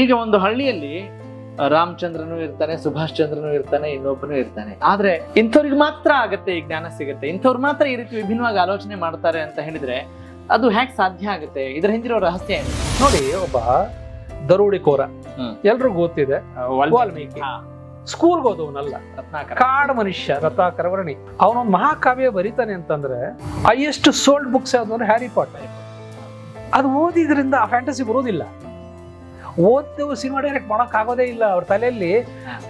ಈಗ ಒಂದು ಹಳ್ಳಿಯಲ್ಲಿ ರಾಮಚಂದ್ರನು ಇರ್ತಾನೆ ಸುಭಾಷ್ ಚಂದ್ರನು ಇರ್ತಾನೆ ಇನ್ನೊಬ್ಬನು ಇರ್ತಾನೆ. ಆದ್ರೆ ಇಂಥವ್ರಿಗೆ ಮಾತ್ರ ಆಗತ್ತೆ ಈ ಜ್ಞಾನ ಸಿಗುತ್ತೆ. ಇಂಥವ್ರು ಮಾತ್ರ ಈ ರೀತಿ ವಿಭಿನ್ನವಾಗಿ ಆಲೋಚನೆ ಮಾಡ್ತಾರೆ ಅಂತ ಹೇಳಿದ್ರೆ ಅದು ಹ್ಯಾಕ್ ಸಾಧ್ಯ ಆಗುತ್ತೆ? ಇದ್ರ ಹಿಂದಿರೋ ರಹಸ್ಯ ಏನು? ನೋಡಿ ಒಬ್ಬ ದರೋಡಿಕೋರ ಕೋರ. ಎಲ್ರಿಗೂ ಗೊತ್ತಿದೆ ವಾಲ್ಮೀಕಿ. ಸ್ಕೂಲ್ಗೆ ಹೋದವನಲ್ಲ ರತ್ನಾಕರ. ಕಾಡು ಮನುಷ್ಯ ರತ್ನಾಕರ ವರ್ಣಿ. ಅವನೊಂದು ಮಹಾಕಾವ್ಯ ಬರೀತಾನೆ ಅಂತಂದ್ರೆ ಹೈಯೆಸ್ಟ್ ಸೋಲ್ಡ್ ಬುಕ್ಸ್ ಯಾವ್ದು ಅಂದ್ರೆ ಹ್ಯಾರಿ ಪಾಟರ್ ಅದು ಓದಿದ್ರಿಂದ ಆ ಫ್ಯಾಂಟಸಿ ಬರೋದಿಲ್ಲ. ಓದ್ದವು ಸಿನಿಮಾ ಡೈರೆಕ್ಟ್ ಮಾಡೋಕ್ಕಾಗೋದೇ ಆಗೋದೇ ಇಲ್ಲ. ಅವ್ರ ತಲೆಯಲ್ಲಿ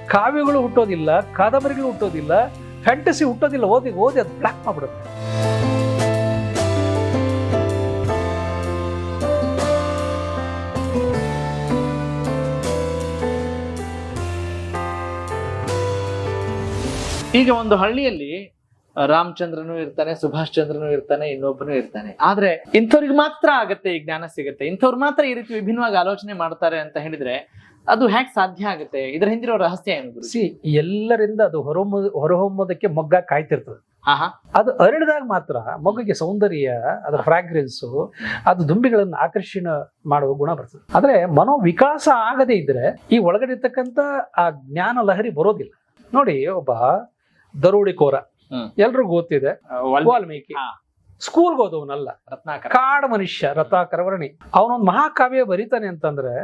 ಕಾವ್ಯಗಳು ಹುಟ್ಟೋದಿಲ್ಲ ಕಾದಂಬರಿಗಳು ಹುಟ್ಟೋದಿಲ್ಲ ಫ್ಯಾಂಟಸಿ ಹುಟ್ಟೋದಿಲ್ಲ. ಓದಿ ಓದಿ ಅದು ಬ್ಲಾಕ್ ಮಾಡ್ಬಿಡುತ್ತೆ. ಈಗ ಒಂದು ಹಳ್ಳಿಯಲ್ಲಿ ರಾಮಚಂದ್ರನು ಇರ್ತಾನೆ ಸುಭಾಷ್ ಚಂದ್ರನು ಇರ್ತಾನೆ ಇನ್ನೊಬ್ಬನು ಇರ್ತಾನೆ. ಆದ್ರೆ ಇಂಥವ್ರಿಗೆ ಮಾತ್ರ ಆಗತ್ತೆ ಈ ಜ್ಞಾನ ಸಿಗುತ್ತೆ. ಇಂಥವ್ರು ಮಾತ್ರ ಈ ರೀತಿ ವಿಭಿನ್ನವಾಗಿ ಆಲೋಚನೆ ಮಾಡ್ತಾರೆ ಅಂತ ಹೇಳಿದ್ರೆ ಅದು ಹ್ಯಾಕ್ ಸಾಧ್ಯ ಆಗುತ್ತೆ? ಇದ್ರ ಹಿಂದಿರೋ ರಹಸ್ಯ ಏನು ಸಿ ಎಲ್ಲರಿಂದ ಅದು ಹೊರಹೊಮ್ಮ ಹೊರಹೊಮ್ಮೋದಕ್ಕೆ ಮೊಗ್ಗ ಕಾಯ್ತಿರ್ತದೆ. ಅದು ಅರಳಿದಾಗ ಮಾತ್ರ ಮಗುಗೆ ಸೌಂದರ್ಯ ಅದರ ಫ್ರಾಗ್ರೆನ್ಸ್ ಅದು ದುಂಬಿಗಳನ್ನು ಆಕರ್ಷಣ ಮಾಡುವ ಗುಣ ಬರ್ತದೆ. ಆದ್ರೆ ಮನೋವಿಕಾಸ ಆಗದೇ ಇದ್ರೆ ಈ ಒಳಗಡೆ ಇರ್ತಕ್ಕಂಥ ಆ ಜ್ಞಾನ ಲಹರಿ ಬರೋದಿಲ್ಲ. ನೋಡಿ ಒಬ್ಬ ದರೋಡಿಕೋರ. ಎಲ್ರಿಗೂ ಗೊತ್ತಿದೆ. ವಾಲ್ಮೀಕಿ. ಸ್ಕೂಲ್ಗೆ ಹೋದವನಲ್ಲ. ರತ್ನಾಕರ. ಕಾಡು ಮನುಷ್ಯ ರಥಾಕರ ವರ್ಣಿ ಅವನೊಂದು ಮಹಾಕಾವ್ಯ ಬರೀತಾನೆ ಅಂತಂದ್ರೆ.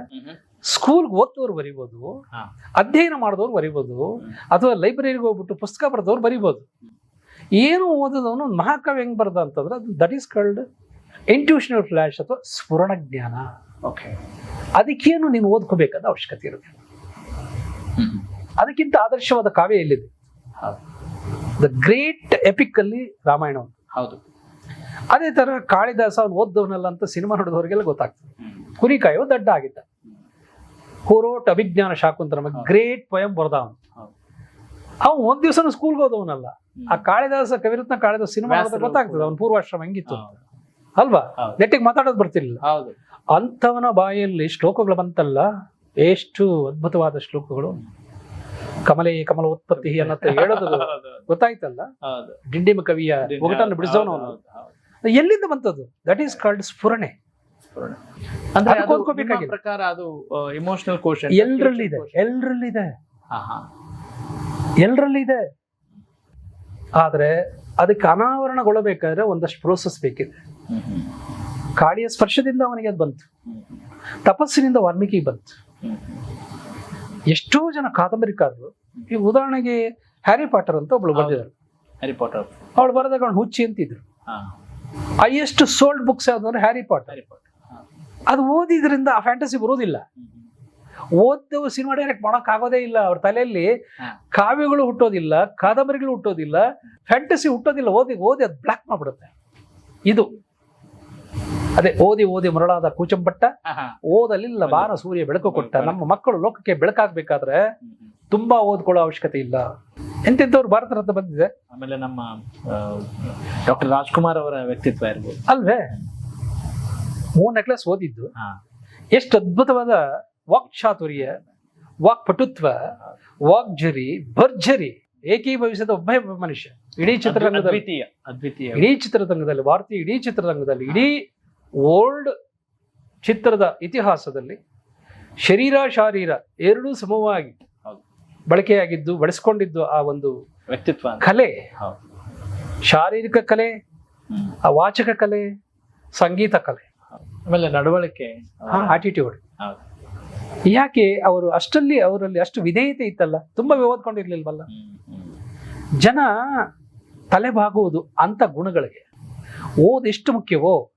ಸ್ಕೂಲ್ಗೆ ಓದ್ತವ್ರು ಬರಿಬೋದು ಅಧ್ಯಯನ ಮಾಡಿದವ್ರು ಬರಿಬೋದು ಅಥವಾ ಲೈಬ್ರರಿಗೆ ಹೋಗ್ಬಿಟ್ಟು ಪುಸ್ತಕ ಬರೆದವ್ರು ಬರಿಬೋದು. ಏನು ಓದಿದವನು ಒಂದು ಮಹಾಕಾವ್ಯ ಹೆಂಗ್ ಬರ್ದ ಅಂತಂದ್ರೆ ಅದು that is called intuitional flash ಅಥವಾ ಸ್ಫುರಣ ಜ್ಞಾನ. ಓಕೆ ಅದಕ್ಕೇನು ನೀನು ಓದ್ಕೋಬೇಕಾದ ಅವಶ್ಯಕತೆ ಇರುತ್ತೆ. ಅದಕ್ಕಿಂತ ಆದರ್ಶವಾದ ಕಾವ್ಯ ಎಲ್ಲಿದೆ. ದ ಗ್ರೇಟ್ ಎಪಿಕ್ ಅಲ್ಲಿ ರಾಮಾಯಣ. ಹೌದು. ಅದೇ ತರ ಕಾಳಿದಾಸ ಅವ್ನು ಓದ್ದವನಲ್ಲ ಅಂತ ಸಿನಿಮಾ ನೋಡಿದವರಿಗೆಲ್ಲ ಗೊತ್ತಾಗ್ತದೆ. ಕುರಿ ಕಾಯೋ ದಡ್ಡ ಆಗಿದ್ದ. ಹುರೋಟ್ ಅಭಿಜ್ಞಾನ ಶಾಕುಂತರ ಹೌದು. ಗ್ರೇಟ್ ಪೊಯಂ ಬರ್ದ ಅವನು. ಅವ್ನು ಒಂದ್ ದಿವಸ ಸ್ಕೂಲ್ಗೆ ಹೋದವನಲ್ಲ. ಆ ಕಾಳಿದಾಸ ಕವಿರತ್ನ ಕಾಳಿದಾಸ ಸಿನಿಮಾ ಗೊತ್ತಾಗ್ತದೆ. ಅವ್ನು ಪೂರ್ವಾಶ್ರಮ ಹೆಂಗಿತ್ತು ಅಲ್ವಾ. ನೆಟ್ಟಿಗೆ ಮಾತಾಡೋದು ಬರ್ತಿರ್ಲಿಲ್ಲ. ಹೌದು. ಅಂಥವನ ಬಾಯಲ್ಲಿ ಶ್ಲೋಕಗಳು ಬಂತಲ್ಲ ಎಷ್ಟು ಅದ್ಭುತವಾದ ಶ್ಲೋಕಗಳು. ಕಮಲೇ ಕಮಲ ಉತ್ಪತ್ತಿ ಅನ್ನತ್ತ ಹೇಳೋದು. ಗೊತ್ತಾಯ್ತಲ್ಲ. ಡಿಂಡಿಮ ಕವಿಯ ಒಗಟನ್ನು ಬಿಡಿಸೋನು ಅವನು. ಎಲ್ಲಿಂದ ಬಂತದ್ದು ದಟ್ ಈಸ್ ಕಾಲ್ಡ್ ಸ್ಫುರಣೆ. ಪ್ರಕಾರ ಅದು ಇಮೋಷನಲ್ ಕೋಶನ್ ಎಲ್ರಲ್ಲಿದೆ ಎಲ್ರಲ್ಲಿದೆ. ಹಾ ಹಾ ಎಲ್ರಲ್ಲಿದೆ. ಆದ್ರೆ ಅದಕ್ಕೆ ಅನಾವರಣಗೊಳ್ಳಬೇಕಾದ್ರೆ ಒಂದಷ್ಟು ಪ್ರೋಸೆಸ್ ಬೇಕಿದೆ. ಕಾಳಿಯ ಸ್ಪರ್ಶದಿಂದ ಅವನಿಗೆ ಅದು ಬಂತು. ತಪಸ್ಸಿನಿಂದ ವಾಲ್ಮೀಕಿ ಬಂತು. ಎಷ್ಟೋ ಜನ ಕಾದಂಬರಿಕಾರರು ಈ ಉದಾಹರಣೆಗೆ ಹ್ಯಾರಿ ಪಾಟರ್ ಅಂತ ಒಬ್ಳು ಬರೆದಿದ್ದಾರೆ ಹ್ಯಾರಿ ಪಾಟರ್. ಅವಳು ಬರೆದಾಗ ಅವ್ನು ಹುಚ್ಚಿ ಅಂತಿದ್ರು. ಹೈಯೆಸ್ಟ್ ಸೋಲ್ಡ್ ಬುಕ್ಸ್ ಯಾವ್ದಂದ್ರೆ ಹ್ಯಾರಿ ಪಾಟರ್. Harry Potter. ಅದು ಓದಿದ್ರಿಂದ ಆ ಫ್ಯಾಂಟಸಿ ಬರೋದಿಲ್ಲ ಹ್ಮ್. ಸಿನಿಮಾ ಡೈರೆಕ್ಟ್ ಮಾಡೋಕೆ ಆಗೋದೇ ಇಲ್ಲ. ಅವ್ರ ತಲೆಯಲ್ಲಿ ಕಾವ್ಯಗಳು ಹುಟ್ಟೋದಿಲ್ಲ ಕಾದಂಬರಿಗಳು ಹುಟ್ಟೋದಿಲ್ಲ ಫ್ಯಾಂಟಸಿ ಹುಟ್ಟೋದಿಲ್ಲ. ಓದಿ ಓದಿ ಅದು ಬ್ಲಾಕ್ ಮಾಡ್ಬಿಡುತ್ತೆ. ಇದು. ಅದೇ ಓದಿ ಓದಿ ಮರಳಾದ ಹಾ. ಓದಲಿಲ್ಲ ಬಾನ ಸೂರ್ಯ ಬೆಳಕು ಕೊಟ್ಟ. ನಮ್ಮ ಮಕ್ಕಳು ಲೋಕಕ್ಕೆ ಬೆಳಕಾಗ್ಬೇಕಾದ್ರೆ. ತುಂಬಾ ಓದ್ಕೊಳ್ಳೋ ಅವಶ್ಯಕತೆ ಇಲ್ಲ. ಎಂತಿದ್ದವ್ರು ಭಾರತ ರತ್ನ ಬಂದಿದೆ? ಆಮೇಲೆ ನಮ್ಮ ಡಾಕ್ಟರ್ ರಾಜ್ಕುಮಾರ್ ಅವರ ವ್ಯಕ್ತಿತ್ವ ಇರ್ಬೋದು. ಅಲ್ವೇ? ಮೂರನೇ ಕ್ಲಾಸ್ ಓದಿದ್ದು. ಎಷ್ಟು ಅದ್ಭುತವಾದ ವಾಕ್ ಚಾತುರ್ಯ ವಾಕ್ ಪಟುತ್ವ ವಾಕ್ ಜರಿ ಭರ್ಜರಿ ಏಕೀಭವಿಸಿದ ಒಬ್ಬ ಒಬ್ಬ ಮನುಷ್ಯ. ಇಡೀ ಚಿತ್ರರಂಗದಲ್ಲಿ. ಇಡೀ ಚಿತ್ರರಂಗದಲ್ಲಿ ಭಾರತೀಯ ಇಡೀ ಚಿತ್ರರಂಗದಲ್ಲಿ ಇಡೀ ವರ್ಲ್ಡ್ ಚಿತ್ರದ ಇತಿಹಾಸದಲ್ಲಿ ಶರೀರ ಶಾರೀರ ಎರಡೂ ಸಮವಾಗಿ. ಬಳಕೆಯಾಗಿದ್ದು ಬಳಸ್ಕೊಂಡಿದ್ದು ಆ ಒಂದು ವ್ಯಕ್ತಿತ್ವ. ಕಲೆ. ಶಾರೀರಿಕ ಕಲೆ ಆ ವಾಚಕ ಕಲೆ ಸಂಗೀತ ಕಲೆ ಆಮೇಲೆ ನಡವಳಿಕೆ ಆಟಿಟ್ಯೂಡ್. ಯಾಕೆ ಅವರು ಅಷ್ಟಲ್ಲಿ ಅವರಲ್ಲಿ ಅಷ್ಟು ವಿಧೇಯತೆ ಇತ್ತಲ್ಲ ತುಂಬಾ ವಿವಾದಕೊಂಡಿರ್ಲಿಲ್ವಲ್ಲ. ಜನ ತಲೆಬಾಗುವುದು ಅಂತ ಗುಣಗಳಿಗೆ ಓದ್ ಎಷ್ಟು ಮುಖ್ಯವೋ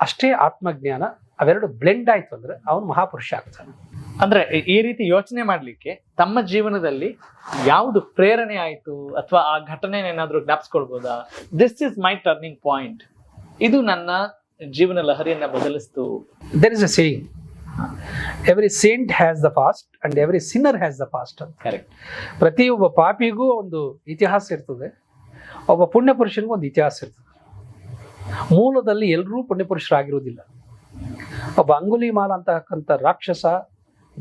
ಅಷ್ಟೇ ಆತ್ಮಜ್ಞಾನ ಅವೆರಡು ಬ್ಲೆಂಡ್ ಆಯ್ತು ಅಂದ್ರೆ ಅವನು ಮಹಾಪುರುಷ ಆಗ್ತಾನೆ. ಅಂದ್ರೆ ಈ- ರೀತಿ ಯೋಚನೆ ಮಾಡಲಿಕ್ಕೆ ತಮ್ಮ ಜೀವನದಲ್ಲಿ ಯಾವುದು ಪ್ರೇರಣೆ ಆಯಿತು ಅಥವಾ ಆ ಘಟನೆ ಏನಾದರೂ ಜ್ಞಾಪಿಸ್ಕೊಳ್ಬೋದಾ? This is my turning point ಇದು ನನ್ನ ಜೀವನ ಲಹರಿಯನ್ನು ಬದಲಿಸ್ತು. There is a saying every saint has the past and every sinner has the past ಅಂತ ಕರೆಕ್ಟ್ ಪ್ರತಿಯೊಬ್ಬ ಪಾಪಿಗೂ ಒಂದು ಇತಿಹಾಸ ಇರ್ತದೆ ಒಬ್ಬ ಪುಣ್ಯ ಪುರುಷನಿಗೂ ಒಂದು ಇತಿಹಾಸ ಇರ್ತದೆ. ಮೂಲದಲ್ಲಿ ಎಲ್ಲರೂ ಪುಣ್ಯಪುರುಷರಾಗಿರುವುದಿಲ್ಲ. ಒಬ್ಬ ಅಂಗುಲಿಮಾಲ ಅಂತಕ್ಕಂಥ ರಾಕ್ಷಸ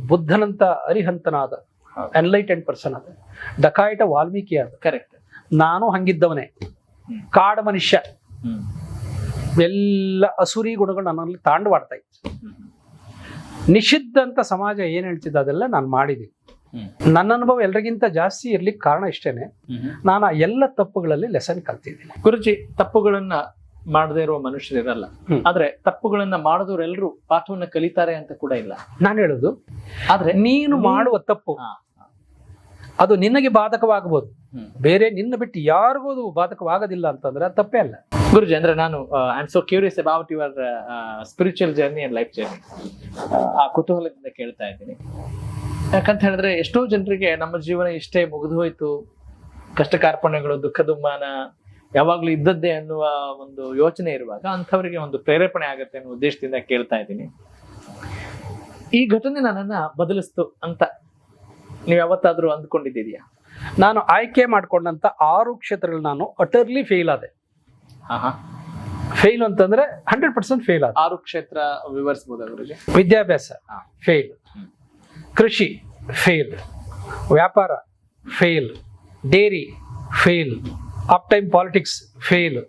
ಬುದ್ಧನಂತ ಅರಿಹಂತನಾದ. ಎನ್ಲೈಟೆಂಡ್ ಪರ್ಸನ್ ಆದ ಡಕಾಯಿಟ ವಾಲ್ಮೀಕಿ ಆದ ಕರೆಕ್ಟ್ ನಾನು ಹಂಗಿದ್ದವನೇ. ಕಾಡ ಮನುಷ್ಯ. ಎಲ್ಲ ಅಸುರಿ ಗುಣಗಳು ನನ್ನಲ್ಲಿ ತಾಂಡವಾಡ್ತಾ ಇತ್ತು. ನಿಷಿದ್ಧ ಅಂತ ಸಮಾಜ ಏನ್ ಹೇಳ್ತಿದ್ದ ಅದೆಲ್ಲ ನಾನು ಮಾಡಿದ್ದೀನಿ. ನನ್ನ ಅನುಭವ ಎಲ್ರಿಗಿಂತ ಜಾಸ್ತಿ ಇರ್ಲಿಕ್ಕೆ ಕಾರಣ ಇಷ್ಟೇನೆ. ನಾನು ಆ ಎಲ್ಲ ತಪ್ಪುಗಳಲ್ಲಿ ಲೆಸನ್ ಕಲ್ತಿದ್ದೀನಿ. ಗುರುಜಿ ತಪ್ಪುಗಳನ್ನ ಮಾಡದೇ ಇರುವ ಮನುಷ್ಯರಿರಲ್ಲ. ಆದ್ರೆ ತಪ್ಪುಗಳನ್ನ ಮಾಡಿದವರೆಲ್ಲರೂ ಪಾಠವನ್ನ ಕಲಿತಾರೆ ಅಂತ ಕೂಡ ಇಲ್ಲ. ನಾನು ಹೇಳುದು ಆದ್ರೆ ನೀನು ಮಾಡುವ ತಪ್ಪು. ಅದು ನಿನಗೆ ಬಾಧಕವಾಗಬಹುದು. ಬೇರೆ ನಿನ್ನ ಬಿಟ್ಟು ಯಾರಿಗೂ ಅದು ಬಾಧಕವಾಗೋದಿಲ್ಲ ಅಂತಂದ್ರೆ ಅದು ತಪ್ಪೇ ಅಲ್ಲ. ಗುರುಜಿ ಅಂದ್ರೆ ನಾನು I am so curious about your spiritual journey and life journey ಆ ಕುತೂಹಲದಿಂದ ಕೇಳ್ತಾ ಇದ್ದೀನಿ. ಯಾಕಂತ ಹೇಳಿದ್ರೆ ಎಷ್ಟೋ ಜನರಿಗೆ ನಮ್ಮ ಜೀವನ ಇಷ್ಟೇ ಮುಗಿದು ಹೋಯ್ತು. ಕಷ್ಟ ಕಾರ್ಪಣ್ಯಗಳು ದುಃಖ ದುಮ್ಮಾನ ಯಾವಾಗ್ಲೂ ಇದ್ದದ್ದೇ ಅನ್ನುವ ಒಂದು ಯೋಚನೆ ಇರುವಾಗ ಅಂಥವರಿಗೆ ಒಂದು ಪ್ರೇರೇಪಣೆ ಆಗುತ್ತೆ ಅನ್ನೋ ಉದ್ದೇಶದಿಂದ ಕೇಳ್ತಾ ಇದ್ದೀನಿ. ಈ ಘಟನೆ ನನ್ನನ್ನು ಬದಲಿಸ್ತು ಅಂತ ನೀವು ಯಾವತ್ತಾದ್ರೂ ಅಂದ್ಕೊಂಡಿದ್ದೀರಿಯಾ? ನಾನು ಆಯ್ಕೆ ಮಾಡಿಕೊಂಡಂತ ಆರು ಕ್ಷೇತ್ರಗಳು ನಾನು ಅಟರ್ಲಿ ಫೇಲ್ ಆದೆ. ಫೇಲ್ ಅಂತಂದ್ರೆ ಹಂಡ್ರೆಡ್ ಪರ್ಸೆಂಟ್ ಫೇಲ್ ಆದ. ಆರು ಕ್ಷೇತ್ರ ವಿವರಿಸಬಹುದು ಅವರಿಗೆ? ವಿದ್ಯಾಭ್ಯಾಸ. ಫೇಲ್ ಕೃಷಿ ಫೇಲ್ ವ್ಯಾಪಾರ fail dairy fail up time politics fail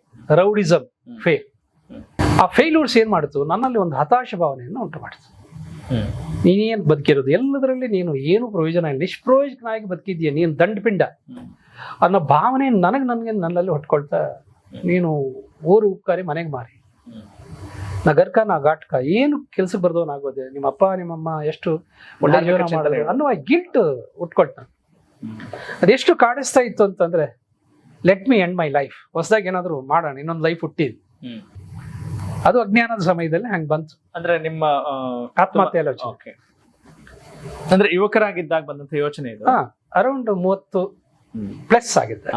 rowdyism fail. ಆ ಫೇಲ್ಯೂರ್ಸ್ ಏನ್ ಮಾಡ್ತು? ನನ್ನಲ್ಲಿ ಒಂದು ಹತಾಶ ಭಾವನೆಯನ್ನು ಉಂಟು ಮಾಡಿತು. ನೀನೇನು ಬದುಕಿರೋದು? ಎಲ್ಲದರಲ್ಲಿ ನೀನು ಏನು ಪ್ರಯೋಜನ ಇಲ್ಲ. ನಿಷ್ಪ್ರಯೋಜಕನಾಗಿ ಬದುಕಿದ್ಯ ನೀನು ದಂಡಪಿಂಡ. ಅನ್ನೋ ಭಾವನೆ ನನಗೆ ನನಗೆ ನನ್ನಲ್ಲಿ ಹೊಟ್ಕೊಳ್ತಾ ನೀನು ಊರು ಉಪ್ಕಾರಿ ಮನೆಗೆ ಮಾರಿ. ನಾ ಗರ್ಕ ನಾ ಘಾಟ್ಕ ಏನು ಕೆಲ್ಸಕ್ಕೆ ಬರ್ದವನಾಗೋದೆ ನಿಮ್ಮ ಅಪ್ಪ ನಿಮ್ಮಮ್ಮ ಎಷ್ಟು ಒಳ್ಳೆ ಜೀವನ ಮಾಡಿದ್ರು ಅನ್ನೋ ಅನ್ನುವ ಗಿಲ್ಟ್ ಉಟ್ಕೊಳ್ತಾನೆ. ಅದೆಷ್ಟು ಕಾಡಿಸ್ತಾ ಇತ್ತು ಅಂತಂದ್ರೆ let me end my life ಹೊಸದಾಗಿ ಏನಾದ್ರು ಮಾಡೋಣ ಇನ್ನೊಂದು ಲೈಫ್ ಹುಟ್ಟಿದ್. ಅದು ಅಜ್ಞಾನದ ಸಮಯದಲ್ಲಿ ಹಂಗೆ ಬಂತು. ಅಂದ್ರೆ ನಿಮ್ಮ ಆತ್ಮಹತ್ಯೆ ಆಲೋಚನೆ. ಅಂದ್ರೆ ಯುವಕರಾಗಿದ್ದಾಗ ಬಂದಂತ ಯೋಚನೆ ಇದು? ಅರೌಂಡ್ ಮೂವತ್ತು. ಪ್ಲಸ್ ಆಗಿದ್ದೆ.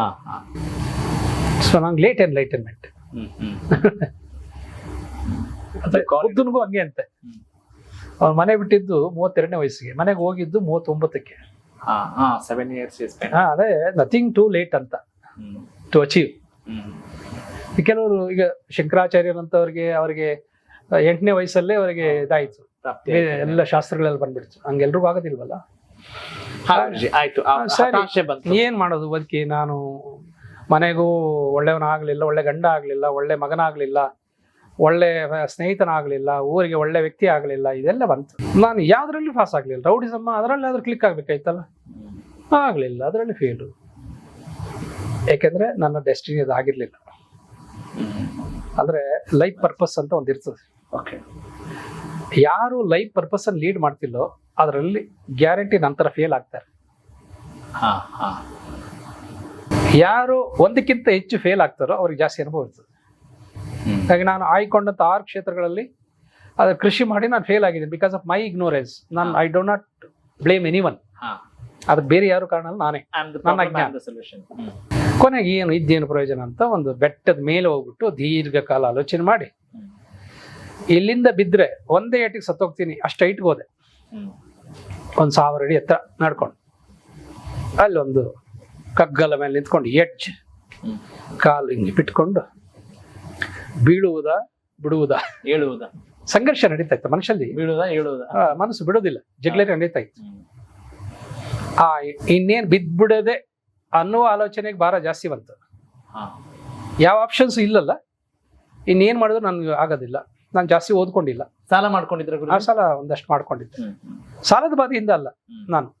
ಸೊ ನಂಗೆ ಲೇಟ್ ಏನ್ ಲೈಟ್ ಎನ್ಮೆಂಟ್ ಅದೇ college- ಬುದ್ಧನಿಗೂ ಹಂಗೆ ಅಂತೆ. ಅವ್ನ ಮನೆ ಬಿಟ್ಟಿದ್ದು ಮೂವತ್ತೆರಡನೇ ವಯಸ್ಸಿಗೆ. ಮನೆಗೆ ಹೋಗಿದ್ದು ಮೂವತ್ತೊಂಬತ್ತಕ್ಕೆ. ಅದೇ ನಥಿಂಗ್ ಟು ಲೇಟ್ ಅಂತ. To achieve. ಕೆಲವರು ಈಗ ಶಂಕರಾಚಾರ್ಯರಂತವ್ರಿಗೆ ಅವರಿಗೆ ಎಂಟನೇ ವಯಸ್ಸಲ್ಲೇ ಅವರಿಗೆ ಇದಾಯ್ತು. ಎಲ್ಲ ಶಾಸ್ತ್ರಗಳೆಲ್ಲ ಬಂದ್ಬಿಡ್ತು. ಹಂಗೆಲ್ರಿಗೂ ಆಗೋದಿಲ್ವಲ್ಲ? ಆಯ್ತು. ಏನ್ ಮಾಡೋದು? ಬದುಕಿ ನಾನು ಮನೆಗೂ ಒಳ್ಳೆಯವನ ಆಗ್ಲಿಲ್ಲ ಒಳ್ಳೆ ಗಂಡ ಆಗ್ಲಿಲ್ಲ ಒಳ್ಳೆ ಮಗನ ಆಗ್ಲಿಲ್ಲ ಒಳ್ಳೆ ಸ್ನೇಹಿತನ ಆಗ್ಲಿಲ್ಲ ಊರಿಗೆ ಒಳ್ಳೆ ವ್ಯಕ್ತಿ ಆಗ್ಲಿಲ್ಲ ಇದೆಲ್ಲ ಬಂತು. ನಾನು ಯಾವ್ದ್ರಲ್ಲಿ ಪಾಸ್ ಆಗ್ಲಿಲ್ಲ? ರೌಡಿಸಮ್ಮ ಅದರಲ್ಲಿ ಆದ್ರೂ ಕ್ಲಿಕ್ ಆಗ್ಬೇಕಾಯ್ತಲ್ಲ. ಆಗ್ಲಿಲ್ಲ. ಅದರಲ್ಲಿ ಫೇಲು ಯಾಕೆಂದ್ರೆ ನನ್ನ ಡೆಸ್ಟಿನಿ ಅದು ಆಗಿರಲಿಲ್ಲ ಅಂದ್ರೆ ಲೈಫ್ ಪರ್ಪಸ್ ಅಂತ ಒಂದು ಇರ್ತದೆ Okay. ಯಾರು ಲೈಫ್ ಪರ್ಪಸ್ ಅನ್ನು ಲೀಡ್ ಮಾಡ್ತಿಲ್ಲೋ ಅದರಲ್ಲಿ ಗ್ಯಾರಂಟಿ ನಂತರ ಫೇಲ್ ಆಗ್ತಾರೆ ಹಾ, ಹಾ. ಯಾರು ಒಂದಕ್ಕಿಂತ ಹೆಚ್ಚು ಫೇಲ್ ಆಗ್ತಾರೋ ಅವ್ರಿಗೆ ಜಾಸ್ತಿ ಅನುಭವ ಇರ್ತದೆ. ಹಾಗೆ ನಾನು ಆಯ್ಕೊಂಡಂತ ಆರು ಕ್ಷೇತ್ರಗಳಲ್ಲಿ ಅದ್ರ ಕೃಷಿ ಮಾಡಿ ನಾನು ಫೇಲ್ ಆಗಿದ್ದೀನಿ ಬಿಕಾಸ್ ಆಫ್ ಮೈ ಇಗ್ನೋರೆನ್ಸ್ ನಾನು I do not blame anyone ಹಾ. ಅದಕ್ಕೆ ಬೇರೆ ಯಾರು ಕಾರಣ ನಾನೇ ನನ್ನ ಅಜ್ಞಾನ. ಹ್ಮ್. ಕೊನೆಗೆ ಏನು ಇದ್ದೇನು ಪ್ರಯೋಜನ ಅಂತ ಒಂದು ಬೆಟ್ಟದ ಮೇಲೆ ಹೋಗ್ಬಿಟ್ಟು ದೀರ್ಘಕಾಲ ಆಲೋಚನೆ ಮಾಡಿ ಇಲ್ಲಿಂದ ಬಿದ್ದರೆ ಒಂದೇ ಏಟಿಗೆ ಸತ್ತೋಗ್ತೀನಿ ಅಷ್ಟು ಹೈಟ್ಗೆ ಹೋದೆ. ಒಂದು ಸಾವಿರ ಅಡಿ ಎತ್ತರ ನಡ್ಕೊಂಡು ಅಲ್ಲೊಂದು ಕಗ್ಗಲ ಮೇಲೆ ನಿಂತ್ಕೊಂಡು ಎಡ್ಜ್. ಕಾಲು ಹಿಂಗೆ ಬಿಟ್ಕೊಂಡು ಬೀಳುವುದ ಬಿಡುವುದ ಹೇಳುವುದ ಸಂಘರ್ಷ ನಡೀತಾ ಇತ್ತು ಮನುಷ್ಯಲ್ಲಿ ಬೀಳುವುದ ಹೇಳುವುದ ಮನಸ್ಸು ಬಿಡೋದಿಲ್ಲ ಜಗ್ಲರಿ ನಡೀತಾ ಇತ್ತು. ಆ ಇನ್ನೇನು ಬಿದ್ಬಿಡದೆ ಅನ್ನುವ ಆಲೋಚನೆಗೆ ಭಾರ ಜಾಸ್ತಿ ಬಂತು. ಯಾವ ಆಪ್ಷನ್ಸ್ ಇಲ್ಲಲ್ಲ. ಇನ್ನೇನ್ ಮಾಡಿದ್ರು ನನ್ಗೆ ಆಗೋದಿಲ್ಲ. ನಾನು ಜಾಸ್ತಿ ಓದ್ಕೊಂಡಿಲ್ಲ. ಸಾಲ ಮಾಡ್ಕೊಂಡಿದ್ರೆ ಆ ಸಾಲ ಒಂದಷ್ಟು ಮಾಡ್ಕೊಂಡಿದ್ದೆ. ಸಾಲದ ಬಾಧೆಯಿಂದ ಅಲ್ಲ ನಾನು.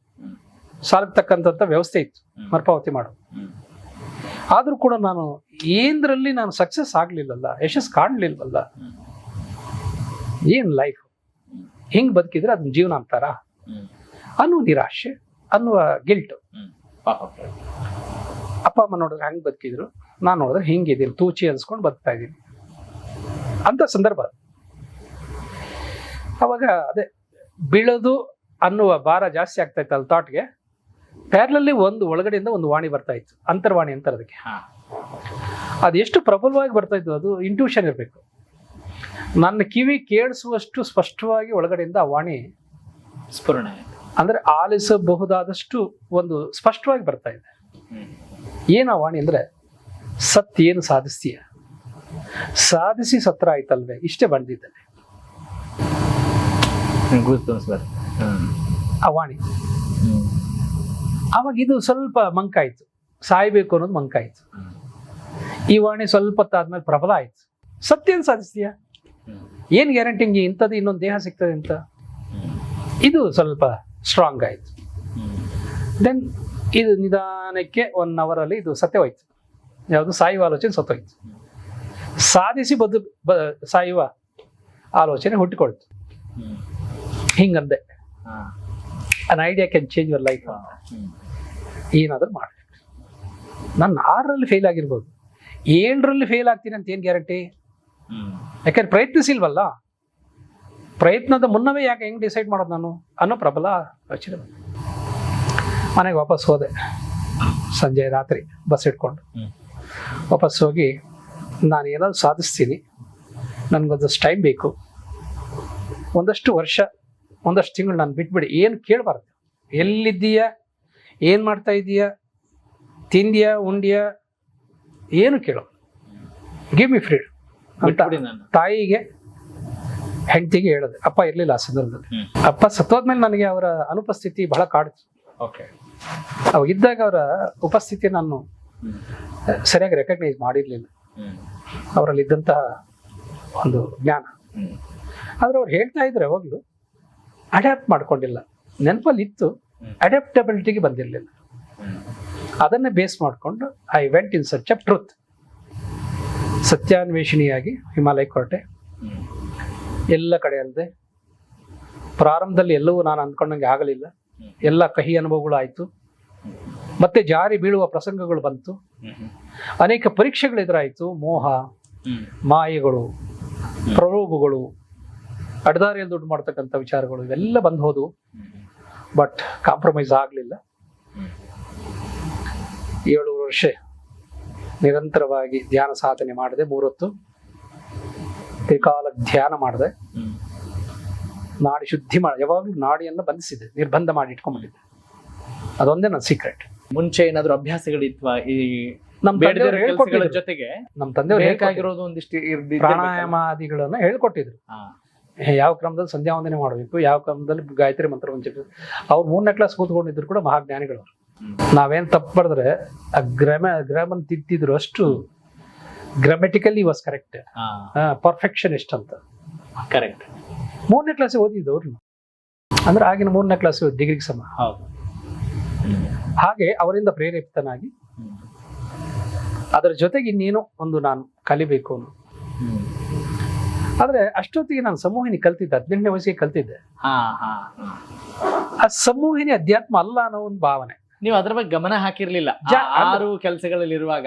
ಸಾಲಕ್ಕೆ ತಕ್ಕಂತ ವ್ಯವಸ್ಥೆ ಇತ್ತು. ಮರುಪಾವತಿ ಮಾಡು. ಆದರೂ ಕೂಡ ನಾನು ಏನ್ದ್ರಲ್ಲಿ ನಾನು ಸಕ್ಸಸ್ ಆಗ್ಲಿಲ್ಲಲ್ಲ ಯಶಸ್ ಕಾಣ್ಲಿಲ್ವಲ್ಲ. ಏನ್ ಲೈಫ್ ಹಿಂಗ್ ಬದುಕಿದ್ರೆ ಅದನ್ನ ಜೀವನ ಅಂತಾರ ಅನ್ನುವ ನಿರಾಶೆ ಅನ್ನುವ ಗಿಲ್ಟ್ ಅಪ್ಪ ಅಮ್ಮ ನೋಡಿದ್ರೆ ಹಂಗ್ ಬದುಕಿದ್ರು ನಾನು ನೋಡಿದ್ರೆ ಹಿಂಗಿದ್ದೀನಿ ತೂಚಿ ಅನ್ಸ್ಕೊಂಡು ಬದುಕ್ತಾ ಇದ್ದೀನಿ ಅಂತ ಸಂದರ್ಭ. ಅವಾಗ ಅದೇ ಬೀಳೋದು ಅನ್ನುವ ಭಾರ ಜಾಸ್ತಿ ಆಗ್ತಾ ಇತ್ತು ಅಲ್ಲಿ ಥಾಟ್ಗೆ ಪ್ಯಾರ್ಲಲ್ಲಿ ಒಂದು ಒಳಗಡೆಯಿಂದ ಒಂದು ವಾಣಿ ಬರ್ತಾ ಇತ್ತು ಅಂತರ್ವಾಣಿ ಅಂತಾರೆ ಅದಕ್ಕೆ ಅದು ಎಷ್ಟು ಪ್ರಬಲವಾಗಿ ಬರ್ತಾ ಇತ್ತು ಅದು ಇಂಟ್ಯೂಷನ್ ಇರಬೇಕು. ನನ್ನ ಕಿವಿ ಕೇಳಿಸುವಷ್ಟು ಸ್ಪಷ್ಟವಾಗಿ ಒಳಗಡೆಯಿಂದ ಆ ವಾಣಿ ಸ್ಫುರಣೆ ಅಂದ್ರೆ ಆಲಿಸಬಹುದಾದಷ್ಟು ಒಂದು ಸ್ಪಷ್ಟವಾಗಿ ಬರ್ತಾ ಇದೆ. ಏನು ಆ ವಾಣಿ ಅಂದ್ರೆ ಸತ್ ಏನು ಸಾಧಿಸ್ತೀಯ? ಸಾಧಿಸಿ ಸತ್ರ ಆಯ್ತಲ್ವೇ? ಇಷ್ಟೇ ಬಂದಿದ್ದಾನೆ. ಅವಾಣಿ goosebumps ಆ ವಾಣಿ. ಅವಾಗ ಇದು ಸ್ವಲ್ಪ ಮಂಕಾಯ್ತು. ಸಾಯ್ಬೇಕು ಅನ್ನೋದು ಮಂಕಾಯಿತು. ಈ ವಾಣಿ ಸ್ವಲ್ಪ ಹೊತ್ತಾದ್ಮೇಲೆ ಪ್ರಬಲ ಆಯ್ತು. ಸತ್ಯ ಏನು ಸಾಧಿಸ್ತೀಯ? ಏನು ಏನ್ ಗ್ಯಾರಂಟಿ ಇಂಥದ್ದು ಇನ್ನೊಂದು ದೇಹ ಸಿಗ್ತದೆ ಅಂತ? ಇದು ಸ್ವಲ್ಪ ಸ್ಟ್ರಾಂಗ್ ಆಯಿತು. ದೆನ್ ಇದು ನಿಧಾನಕ್ಕೆ ಒನ್ ಅವರಲ್ಲಿ ಇದು ಸತ್ಯವಾಯಿತು ಯಾವುದು? ಸಾಯುವ ಆಲೋಚನೆ ಸತ್ತೋಯ್ತು ಸಾಧಿಸಿ ಬದು ಬ ಸಾಯುವ ಆಲೋಚನೆ ಹುಟ್ಟಿಕೊಳ್ತು. ಹಿಂಗಂದೆ. An idea can change your life ಏನಾದರೂ ಮಾಡಿ. ನಾನು ಆರರಲ್ಲಿ ಫೇಲ್ ಆಗಿರ್ಬೋದು. ಏಳರಲ್ಲಿ ಫೇಲ್ ಆಗ್ತೀನಿ ಅಂತ ಏನು ಗ್ಯಾರಂಟಿ ಯಾಕಂದ್ರೆ ಪ್ರಯತ್ನಿಸಿಲ್ವಲ್ಲ? ಪ್ರಯತ್ನದ ಮುನ್ನವೇ ಯಾಕೆ ಹೆಂಗೆ ಡಿಸೈಡ್ ಮಾಡೋದು ನಾನು? ಅನ್ನೋ ಪ್ರಬಲ ಯೋಚನೆ. ಮನೆಗೆ ವಾಪಸ್ ಹೋದೆ. ಸಂಜೆ ರಾತ್ರಿ ಬಸ್ ಇಟ್ಕೊಂಡು. ವಾಪಸ್ ಹೋಗಿ ನಾನು ಏನಾದರೂ ಸಾಧಿಸ್ತೀನಿ. ನನಗೊಂದಷ್ಟು ಟೈಮ್ ಬೇಕು. ಒಂದಷ್ಟು ವರ್ಷ ಒಂದಷ್ಟು ತಿಂಗಳು ನಾನು ಬಿಟ್ಬಿಡಿ. ಏನು ಕೇಳಬಾರ್ದು. ಎಲ್ಲಿದ್ದೀಯಾ? ಏನು ಮಾಡ್ತಾ ಇದ್ದೀಯಾ ತಿಂದ್ಯಾ ಉಂಡ್ಯಾ? ಏನು ಕೇಳು. ಗಿವ್ ಮಿ ಫ್ರೀಡ್ ಅಂತ ತಾಯಿಗೆ ಹೆಂಡತಿಗೆ ಹೇಳೋದು. ಅಪ್ಪ ಇರಲಿಲ್ಲ ಆ ಸಂದರ್ಭದಲ್ಲಿ. ಅಪ್ಪ ಸತ್ತೋದ್ಮೇಲೆ ನನಗೆ ಅವರ ಅನುಪಸ್ಥಿತಿ ಬಹಳ ಕಾಡ್ತು. ಓಕೆ ಅವಾಗ ಇದ್ದಾಗ ಅವರ ಉಪಸ್ಥಿತಿ ನಾನು ಸರಿಯಾಗಿ ರೆಕಗ್ನೈಸ್ ಮಾಡಿರಲಿಲ್ಲ. ಅವರಲ್ಲಿ ಇದ್ದಂತಹ ಒಂದು ಜ್ಞಾನ. ಆದ್ರೆ ಅವ್ರು ಹೇಳ್ತಾ ಇದ್ರೆ ಯಾವಾಗಲೂ ಅಡ್ಯಾಪ್ಟ್ ಮಾಡ್ಕೊಂಡಿಲ್ಲ. ನೆನಪಲ್ಲಿ ಇತ್ತು. ಅಡ್ಯಾಪ್ಟಬಿಲಿಟಿಗೆ ಬಂದಿರಲಿಲ್ಲ. ಅದನ್ನೇ ಬೇಸ್ ಮಾಡಿಕೊಂಡು I went in search of truth ಸತ್ಯಾನ್ವೇಷಣೆಯಾಗಿ Himalaya ಕೋರ್ಟೆ. ಎಲ್ಲ ಕಡೆ ಅಲ್ಲದೆ ಪ್ರಾರಂಭದಲ್ಲಿ ಎಲ್ಲವೂ ನಾನು ಅಂದ್ಕೊಂಡಂಗೆ ಆಗಲಿಲ್ಲ. ಎಲ್ಲ ಕಹಿ ಅನುಭವಗಳು ಆಯಿತು ಮತ್ತೆ ಜಾರಿ ಬೀಳುವ ಪ್ರಸಂಗಗಳು ಬಂತು. ಅನೇಕ ಪರೀಕ್ಷೆಗಳು ಎದುರಾಯಿತು ಮೋಹ, ಮಾಯೆಗಳು, ಪ್ರಲೋಭಗಳು ಅಡ್ದಾರಿಯಲ್ಲಿ ದುಡ್ಡು ಮಾಡ್ತಕ್ಕಂಥ ವಿಚಾರಗಳು ಇವೆಲ್ಲ ಬಂದು ಬಟ್ ಕಾಂಪ್ರಮೈಸ್ ಆಗಲಿಲ್ಲ. ಏಳು ವರ್ಷ ನಿರಂತರವಾಗಿ ಧ್ಯಾನ ಸಾಧನೆ ಮಾಡಿದೆ ಮೂರೊತ್ತು. ತ್ರಿಕಾಲ ಧ್ಯಾನ ಮಾಡಿದೆ. ನಾಡಿ ಶುದ್ಧಿ ಮಾಡಿ ಯಾವಾಗಲೂ ನಾಡಿಯನ್ನು ಬಂಧಿಸಿದೆ ನಿರ್ಬಂಧ ಮಾಡಿ ಇಟ್ಕೊಂಡ್ಬಿಟ್ಟಿದೆ. ಅದೊಂದೇ ನನ್ನ ಸೀಕ್ರೆಟ್ ಮುಂಚೆ ಏನಾದ್ರು ಅಭ್ಯಾಸಗಳಿತ್ವಾ ಈ ನಮ್ಮ ಬೇಡದೇ ತಂದೆಯವರು ಹೇಳ್ಕೊಟ್ಟಿದ್ರು. ಜೊತೆಗೆ? ನಮ್ಮ ತಂದೆಯವರು ಬೇಕಾಗಿರೋದು ಒಂದಿಷ್ಟು ಪ್ರಾಣಾಯಾಮಾದಿಗಳನ್ನ ಹೇಳ್ಕೊಟ್ಟಿದ್ರು. ಯಾವ ಕ್ರಮದಲ್ಲಿ ಸಂಧ್ಯಾ ವಂದನೆ ಮಾಡಬೇಕು ಯಾವ ಕ್ರಮದಲ್ಲಿ ಗಾಯತ್ರಿ ಮಂತ್ರ ವಂಚಬೇಕು ಅವ್ರು ಮೂರನೇ ಕ್ಲಾಸ್ ಕೂತ್ಕೊಂಡಿದ್ರು ಕೂಡ ಮಹಾಜ್ಞಾನಿಗಳು. ನಾವೇನ್ ತಪ್ಪು ಬರೆದ್ರೆ ಆ ಗ್ರಾಮ ಗ್ರಾಮನ್ ತಿದ್ದಿದ್ರು ಅಷ್ಟು ಗ್ರಾಮೆಟಿಕಲಿ ವಾಸ್ ಕರೆಕ್ಟ್ ಪರ್ಫೆಕ್ಷನಿಸ್ಟ್ ಅಂತ. ಕರೆಕ್ಟ್ ಮೂರನೇ ಕ್ಲಾಸ್ ಓದಿದ್ದು ಅವ್ರು. ಅಂದ್ರೆ ಆಗಿನ ಮೂರನೇ ಕ್ಲಾಸ್ ಡಿಗ್ರಿಗೆ ಸಮ. ಹೌದು. ಹಾಗೆ ಅವರಿಂದ ಪ್ರೇರೇಪಿತನಾಗಿ ಅದರ ಜೊತೆಗೆ ಇನ್ನೇನು ಒಂದು ನಾನು ಕಲಿಬೇಕು ಅನ್ನೋ. ಆದ್ರೆ ಅಷ್ಟೊತ್ತಿಗೆ ನಾನು ಸಮೂಹಿನಿ ಕಲ್ತಿದ್ದೆ ಹದಿನೆಂಟನೇ ವಯಸ್ಸಿಗೆ ಕಲ್ತಿದ್ದೆ. ಆ ಸಮೂಹಿನಿ ಅಧ್ಯಾತ್ಮ ಅಲ್ಲ ಅನ್ನೋ ಒಂದು ಭಾವನೆ. ನೀವು ಅದ್ರ ಬಗ್ಗೆ ಗಮನ ಹಾಕಿರ್ಲಿಲ್ಲ. ಆರು ಕೆಲಸಗಳಲ್ಲಿ ಇರುವಾಗ.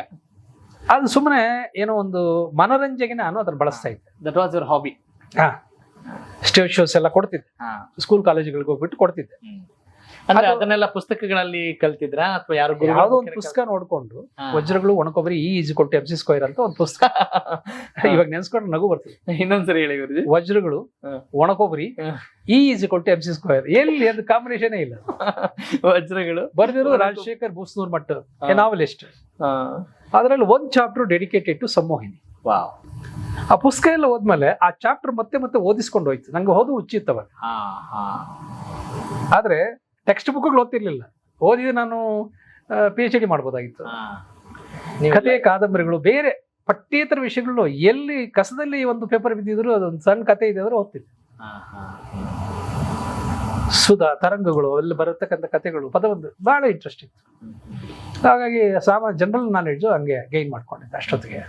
ಅದು ಸುಮ್ಮನೆ ಏನೋ ಒಂದು ಮನೋರಂಜನೆ ನಾನು ಅದನ್ನ ಬಳಸ್ತಾ ಇದ್ದೆ. ದಟ್ ವಾಸ್ ಯುವರ್ ಹಾಬಿ ಹಾ. ಸ್ಟೇಜ್ ಶೋಸ್ ಎಲ್ಲ ಕೊಡ್ತಿದ್ದೆ. ಸ್ಕೂಲ್ ಕಾಲೇಜುಗಳಿಗೆ ಹೋಗ್ಬಿಟ್ಟು ಕೊಡ್ತಿದ್ದೆ. ಅಂದ್ರೆ ಅದನ್ನೆಲ್ಲ ಪುಸ್ತಕಗಳಲ್ಲಿ ಕಲ್ತಿದ್ರ? ಅಥವಾ ಯಾರು ಯಾವುದೋ ಒಂದು ಪುಸ್ತಕ ನೋಡ್ಕೊಂಡು ವಜ್ರಗಳು ಒಣಕೊಬ್ರಿ ಈ ಈಜಿ ಕೊಟ್ಟು ಎಫ್ ಸಿ ಸ್ಕ್ವೈರ್ ಅಂತ ಒಂದು ಪುಸ್ತಕ. ಇವಾಗ ನೆನ್ಸ್ಕೊಂಡು ನಗು ಬರ್ತದೆ. ಇನ್ನೊಂದ್ಸರಿ ಹೇಳಿ ಗುರುಜಿ. ವಜ್ರಗಳು ಒಣಕೊಬ್ರಿ ಒಣಕೊಬ್ಬರಿ. ಈ ಈಜಿ ಕೊಟ್ಟು ಎಫ್ ಸಿ ಸ್ಕ್ವೈರ್ ಎಲ್ಲಿ ಅದು ಕಾಂಬಿನೇಷನ್ ಇಲ್ಲ. ವಜ್ರಗಳು. ಬರ್ದಿರೋ. ರಾಜಶೇಖರ್ ಬೂಸ್ನೂರ್ ಮಟ್ಟ ನಾವೆಲ್ ಎಷ್ಟು? ಅದರಲ್ಲಿ ಒಂದ್ ಚಾಪ್ಟರ್ ಡೆಡಿಕೇಟೆಡ್ ಟು ಸಮೋಹಿನಿ ವಾವ್ ಆ ಪುಸ್ತಕ ಎಲ್ಲ ಹೋದ್ಮೇಲೆ ಆ ಚಾಪ್ಟರ್ ಮತ್ತೆ ಮತ್ತೆ ಓದಿಸ್ಕೊಂಡು ಹೋಯ್ತು. ನಂಗೆ ಓದು ಹಾ ಆದ್ರೆ ಟೆಕ್ಸ್ಟ್ ಬುಕ್ಗಳು ಓದ್ತಿರ್ಲಿಲ್ಲ. ಓದಿದ್ರೆ ನಾನು ಪಿ ಎಚ್ ಡಿ ಮಾಡ್ಬೋದಾಗಿತ್ತು. ಕಥೆ ಕಾದಂಬರಿಗಳು ಬೇರೆ ಪಠ್ಯೇತರ ವಿಷಯಗಳು ಎಲ್ಲಿ ಕಸದಲ್ಲಿ ಒಂದು ಪೇಪರ್ ಬಿದ್ದಿದ್ರು ಅದೊಂದು ಸಣ್ಣ ಕತೆ ಇದೆ ಅಂದ್ರೆ ಓದ್ತಿದ್ದೆ ಸುಧಾ ತರಂಗಗಳು ಅಲ್ಲಿ ಬರತಕ್ಕಂಥ ಕಥೆಗಳು ಒಂದು ಬಹಳ ಇಂಟ್ರೆಸ್ಟ್ ಇತ್ತು ಹಾಗಾಗಿ ಸಾಮಾನ್ಯ ಜನರಲ್ ನಾಲೆಡ್ಜು ಹಂಗೆ ಗೈನ್ ಮಾಡ್ಕೊಂಡಿದ್ದೆ ಅಷ್ಟೊತ್ತಿಗೆ.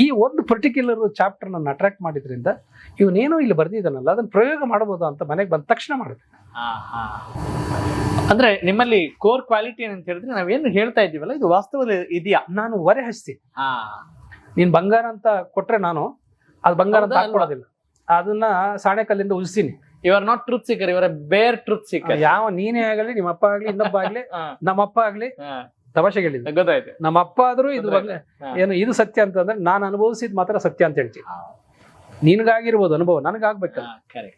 ಈ ಒಂದು ಪರ್ಟಿಕ್ಯುಲರ್ ಚಾಪ್ಟರ್ ನನ್ನ ಅಟ್ರಾಕ್ಟ್ ಮಾಡಿದ್ರಿಂದ ಇವನೇನೋ ಇಲ್ಲಿ ಬರ್ದಿದ್ದಾನಲ್ಲ ಅದನ್ನ ಪ್ರಯೋಗ ಮಾಡಬಹುದು ಅಂತ ಮನೆಗೆ ಬಂದ ತಕ್ಷಣ ಮಾಡಿದೆ ಅಂದ್ರೆ ನಿಮ್ಮಲ್ಲಿ ಕೋರ್ ಕ್ವಾಲಿಟಿ ಏನಂತ ಹೇಳಿದ್ರೆ ನಾವೇನು ಹೇಳ್ತಾ ಇದ್ದೀವಲ್ಲ ಇದು ವಾಸ್ತವದಲ್ಲಿ ಇದೆಯಾ? ನಾನು ಹೊರೆ ಹಚ್ತೀನಿ. ನೀನ್ ಬಂಗಾರ ಅಂತ ಕೊಟ್ರೆ ನಾನು ಅದು ಬಂಗಾರ ಅಂತ ಹಾಕೊಳ್ಳೋದಿಲ್ಲ ಅದನ್ನ ಸಾಣೆಕಲ್ಲಿಂದ ಉಳಿಸ್ತೀನಿ ಇವರ್ ನಾಟ್ ಟ್ರೂತ್ ಸಿಕ್ಕರ್ ಇವರ ಬೇರ್ ಟ್ರೂತ್ ಸಿಕ್ಕರ್ ಯಾವ ನೀನೇ ಆಗಲಿ ನಿಮ್ಮಪ್ಪ ಆಗ್ಲಿ ಇನ್ನೊಬ್ಬ ಆಗ್ಲಿ ನಮ್ಮಪ್ಪ ಆಗ್ಲಿ ತಮಾಷೆಗೆ ಹೇಳಿದ್ರು ಗೊತ್ತಾಯ್ತು ನಮ್ಮ ಅಪ್ಪ ಆದ್ರೂ ಇದು ಏನು ಇದು ಸತ್ಯ ಅಂತಂದ್ರೆ ನಾನು ಅನುಭವಿಸಿದ್ ಮಾತ್ರ ಸತ್ಯ ಅಂತ ಹೇಳ್ತೀನಿ. ನಿನಗಾಗಿರ್ಬೋದು ಅನುಭವ ನನಗಾಗ್ಬೇಕಲ್ಲ. Correct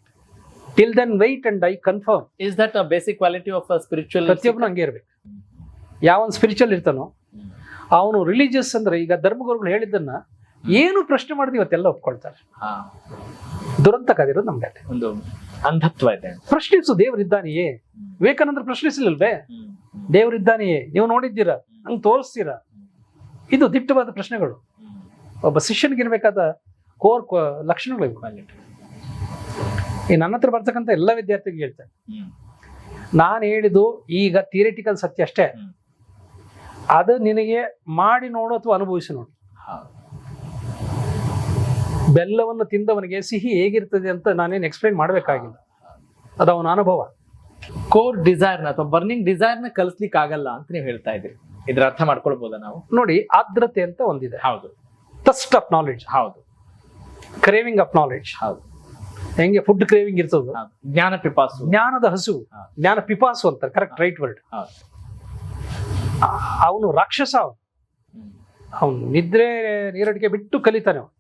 till then wait and I confirm is that a basic quality of spiritual ಪ್ರತಿಯೊಬ್ಬನು ಹಂಗೆ ಇರ್ಬೇಕು. ಯಾವನ್ ಸ್ಪಿರಿಚುವಲ್ ಇರ್ತಾನೋ ಅವನು ರಿಲಿಜಿಯಸ್ ಅಂದ್ರೆ ಈಗ ಧರ್ಮಗುರುಗಳು ಹೇಳಿದ್ದನ್ನ ಏನು ಪ್ರಶ್ನೆ ಮಾಡಿದ್ವಿ ಇವತ್ತೆಲ್ಲ ಒಪ್ಕೊಳ್ತಾರೆ. ದುರಂತ ಕದಿರೋದು ನಮ್ಗೆ. ಒಂದು ಅಂಧತ್ವ ಇದೆ ಪ್ರಶ್ನಿಸು ದೇವರಿದ್ದಾನೆಯೇ? ವಿವೇಕಾನಂದ್ರ ಪ್ರಶ್ನಿಸಲಿಲ್ವೇ? ದೇವರಿದ್ದಾನೆಯೇ? ನೀವು ನೋಡಿದ್ದೀರಾ? ನಂಗೆ ತೋರಿಸ್ತೀರಾ? ಇದು ದಿಟ್ಟವಾದ ಪ್ರಶ್ನೆಗಳು. ಒಬ್ಬ ಶಿಷ್ಯನಿಗಿರ್ಬೇಕಾದ ಕೋರ್ ಲಕ್ಷಣಗಳು ಇವು. ಈ ನನ್ನ ಹತ್ರ ಬರ್ತಕ್ಕಂಥ ಎಲ್ಲ ವಿದ್ಯಾರ್ಥಿಗಳು ಹೇಳ್ತೇನೆ. ನಾನು ಹೇಳಿದ್ದು ಈಗ ಥಿಯರಿಟಿಕಲ್ ಸತ್ಯ ಅಷ್ಟೇ. ಅದು ನಿನಗೆ ಮಾಡಿ ನೋಡು ಅಥವಾ ಅನುಭವಿಸಿ ನೋಡು. ಬೆಲ್ಲವನ್ನು ತಿಂದವನಿಗೆ ಸಿಹಿ ಹೇಗಿರ್ತದೆ ಅಂತ ನಾನೇನು ಎಕ್ಸ್ಪ್ಲೈನ್ ಮಾಡಬೇಕಾಗಿಲ್ಲ. ಅದು ಅವನ ಅನುಭವ. ಕೋರ್ ಡಿಸೈರ್ನ ಅಥವಾ ಬರ್ನಿಂಗ್ ಡಿಸೈರ್ನ ಕಲಿಸ್ಲಿಕ್ಕೆ ಆಗಲ್ಲ ಅಂತ ನೀವು ಹೇಳ್ತಾ ಇದ್ರಿ ಇದ್ರ ಅರ್ಥ ಮಾಡ್ಕೊಳ್ಬೋದ ನಾವು? ನೋಡಿ ಆರ್ದ್ರತೆ ಅಂತ ಒಂದಿದೆ. ಹೌದು. ಟಸ್ಟ್ ಆಫ್ ನಾಲೆಡ್ಜ್ ಹೌದು. ಕ್ರೇವಿಂಗ್ ಆಫ್ ನಾಲೆಡ್ಜ್ ಹೌದು. ಹೆಂಗೆ ಫುಡ್ ಕ್ರೇವಿಂಗ್ ಇರ್ತದ ಜ್ಞಾನ ಪಿಪಾಸು. ಜ್ಞಾನದ ಹಸು. ಜ್ಞಾನ ಪಿಪಾಸು ಅಂತ ಕರೆಕ್ಟ್ ರೈಟ್ ವರ್ಡ್ ಹೌದು. ಅವನು ರಾಕ್ಷಸ ಅವನು. ಅವನು ನಿದ್ರೆ ನೀರಡಿಕೆ ಬಿಟ್ಟು ಕಲಿತಾನೆ ಅವನು.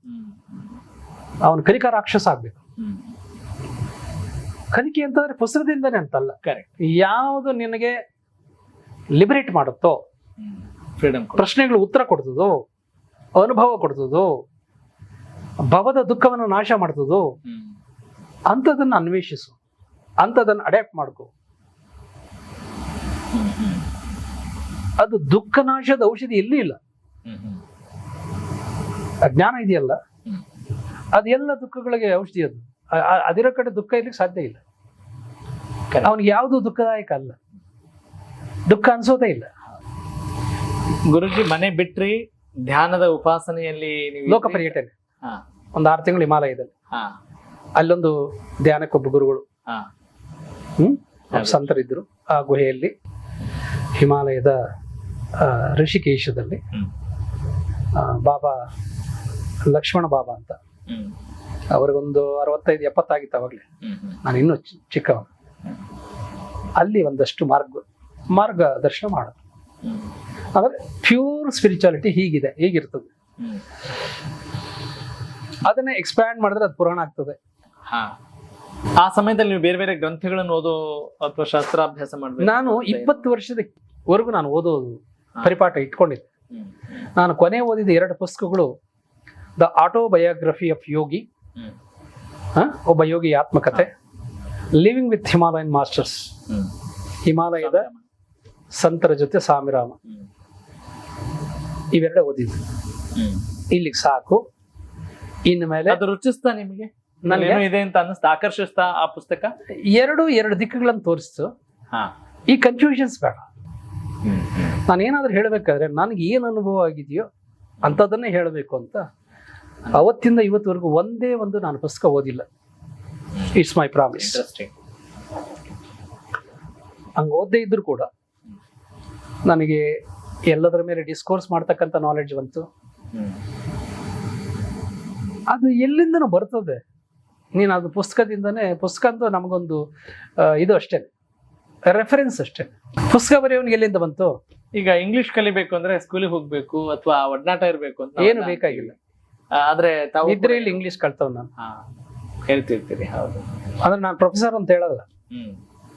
ಅವನು ಕಲಿಕಾ ರಾಕ್ಷಸ ಆಗ್ಬೇಕು. ಕಲಿಕೆ ಅಂತಂದ್ರೆ ಪುಸ್ತಕದಿಂದನೇ ಅಂತಲ್ಲ. ಕರೆಕ್ಟ್ ಯಾವುದು ನಿನಗೆ ಲಿಬರೇಟ್ ಮಾಡುತ್ತೋ. ಫ್ರೀಡಮ್ ಪ್ರಶ್ನೆಗಳು ಉತ್ತರ ಕೊಡ್ತದೋ ಅನುಭವ ಕೊಡ್ತದೋ ಭವದ ದುಃಖವನ್ನು ನಾಶ ಮಾಡ್ತದೋ ಅಂಥದನ್ನು ಅನ್ವೇಷಿಸು. ಅಂಥದನ್ನು ಅಡ್ಯಾಪ್ಟ್ ಮಾಡ್ಕೋ. ಅದು ದುಃಖ ನಾಶದ ಔಷಧಿ ಎಲ್ಲಿ ಇಲ್ಲ. ಅಜ್ಞಾನ ಇದೆಯಲ್ಲ. ಅದೆಲ್ಲ ದುಃಖಗಳಿಗೆ ಔಷಧಿ ಅದು. ಅದಿರೋ ಕಡೆ ದುಃಖ ಇರ್ಲಿಕ್ಕೆ ಸಾಧ್ಯ ಇಲ್ಲ. ಅವನಿಗೆ ಯಾವುದು ದುಃಖದಾಯಕ ಅಲ್ಲ. ದುಃಖ ಅನ್ಸೋದೇ ಇಲ್ಲ. ಗುರುಜಿ ಮನೆ ಬಿಟ್ರಿ ಧ್ಯಾನದ ಉಪಾಸನೆಯಲ್ಲಿ ಲೋಕ? ಪರ್ಯಟನೆ. ಒಂದು ಆರು ತಿಂಗಳು ಹಿಮಾಲಯದಲ್ಲಿ. ಹಾ. ಅಲ್ಲೊಂದು ಧ್ಯಾನಕ್ಕೊಬ್ಬ ಗುರುಗಳು. ಹ್ಮ್? ಸಂತರಿದ್ರು. ಆ ಗುಹೆಯಲ್ಲಿ ಹಿಮಾಲಯದ ಋಷಿಕೇಶದಲ್ಲಿ. ಬಾಬಾ ಲಕ್ಷ್ಮಣ ಬಾಬಾ ಅಂತ. ಅವ್ರಿಗೊಂದು ಅರವತ್ತೈದು ಎಪ್ಪತ್ತಾಗಿತ್ತು ಅವಾಗಲೇ. ನಾನು ಇನ್ನೂ ಚಿಕ್ಕವ ಅಲ್ಲಿ ಒಂದಷ್ಟು ಮಾರ್ಗ ಮಾರ್ಗದರ್ಶನ ಮಾಡೋದು. ಆದರೆ ಆಮೇಲೆ ಪ್ಯೂರ್ ಸ್ಪಿರಿಚುಯಾಲಿಟಿ ಹೀಗಿದೆ ಹೀಗಿರ್ತದೆ. ಅದನ್ನೇ ಎಕ್ಸ್ಪ್ಯಾಂಡ್ ಮಾಡಿದ್ರೆ ಅದು ಪುರಾಣ ಆಗ್ತದೆ. ಹಾ. ಆ ಸಮಯದಲ್ಲಿ ನೀವು ಬೇರೆ ಬೇರೆ ಗ್ರಂಥಗಳನ್ನು ಓದೋ ಅಥವಾ ಶಾಸ್ತ್ರಾಭ್ಯಾಸ ಮಾಡಬೇಕು ನಾನು ಇಪ್ಪತ್ತು ವರ್ಷದವರೆಗೂ ನಾನು ಓದೋದು ಪರಿಪಾಠ ಇಟ್ಕೊಂಡಿದ್ದೆ. ನಾನು ಕೊನೆ ಓದಿದ ಎರಡು ಪುಸ್ತಕಗಳು ದ ಆಟೋಬಯೋಗ್ರಫಿ ಆಫ್ ಯೋಗಿ? ಒಬ್ಬ ಯೋಗಿ ಆತ್ಮಕತೆ. ಲಿವಿಂಗ್ ವಿತ್ ಹಿಮಾಲಯನ್ ಮಾಸ್ಟರ್ಸ್ ಹಿಮಾಲಯದ ಸಂತರ ಜೊತೆ ಸಾಮಿರಾಮ. ಇವೆರಡೇ ಓದಿದ್ದು. ಇಲ್ಲಿಗೆ ಸಾಕು. ಇನ್ನು ಮೇಲೆ ಅದು ರುಚಿಸ್ತಾ ನಿಮಗೆ? ಇದೆ ಅಂತ ಅನ್ನಿಸ್ತಾ ಆಕರ್ಷಿಸ್ತಾ ಆ ಪುಸ್ತಕ? ಎರಡು ಎರಡು ದಿಕ್ಕುಗಳನ್ನು ತೋರಿಸ್ತು. ಹಾ. ಈ ಕನ್ಫ್ಯೂಷನ್ಸ್ ಬೇಡ. ನಾನೇನಾದ್ರೂ ನಾನು ಏನಾದ್ರೂ ಹೇಳಬೇಕಾದ್ರೆ ನನಗೆ ಏನು ಅನುಭವ ಆಗಿದೆಯೋ ಅಂಥದ್ದನ್ನೇ ಹೇಳಬೇಕು ಅಂತ ಅವತ್ತಿಂದ ಇವತ್ತುವರೆಗೂ ಒಂದೇ ಒಂದು ನಾನು ಪುಸ್ತಕ ಓದಿಲ್ಲ. ಇಟ್ಸ್ ಮೈ ಪ್ರಾಮಿಸ್ ಹಂಗೆ ಓದದೇ ಇದ್ರು ಕೂಡ ನನಗೆ ಎಲ್ಲದರ ಮೇಲೆ ಡಿಸ್ಕೋರ್ಸ್ ಮಾಡ್ತಕ್ಕಂಥ ನಾಲೆಡ್ಜ್ ಬಂತು. ಅದು ಎಲ್ಲಿಂದನೂ ಬರ್ತದೆ. ನೀನು ಅದು ಪುಸ್ತಕದಿಂದನೇ ಪುಸ್ತಕ ಅಂತೂ ನಮಗೊಂದು ಇದು ಅಷ್ಟೇ. ರೆಫರೆನ್ಸ್ ಅಷ್ಟೇ. ಪುಸ್ತಕ ಬರೆಯೋನಿಗೆ ಎಲ್ಲಿಂದ ಬಂತು? ಈಗ ಇಂಗ್ಲಿಷ್ ಕಲಿಬೇಕು ಅಂದ್ರೆ ಸ್ಕೂಲಿಗೆ ಹೋಗ್ಬೇಕು ಅಥವಾ ಒಡನಾಟ ಇರಬೇಕು ಅಂತ ಏನು ಬೇಕಾಗಿಲ್ಲ. ಆದ್ರೆ ತಾವು ಇಲ್ಲಿ ಇಂಗ್ಲಿಷ್ ಕಲ್ತವ್ ನಾನು. ಹಾ ಹೇಳ್ತಿರ್ತೀರಿ ಹೌದು. ಅಂದ್ರೆ ನಾನು ಪ್ರೊಫೆಸರ್ ಅಂತ ಹೇಳಲ್ಲ. ಹ್ಮ್.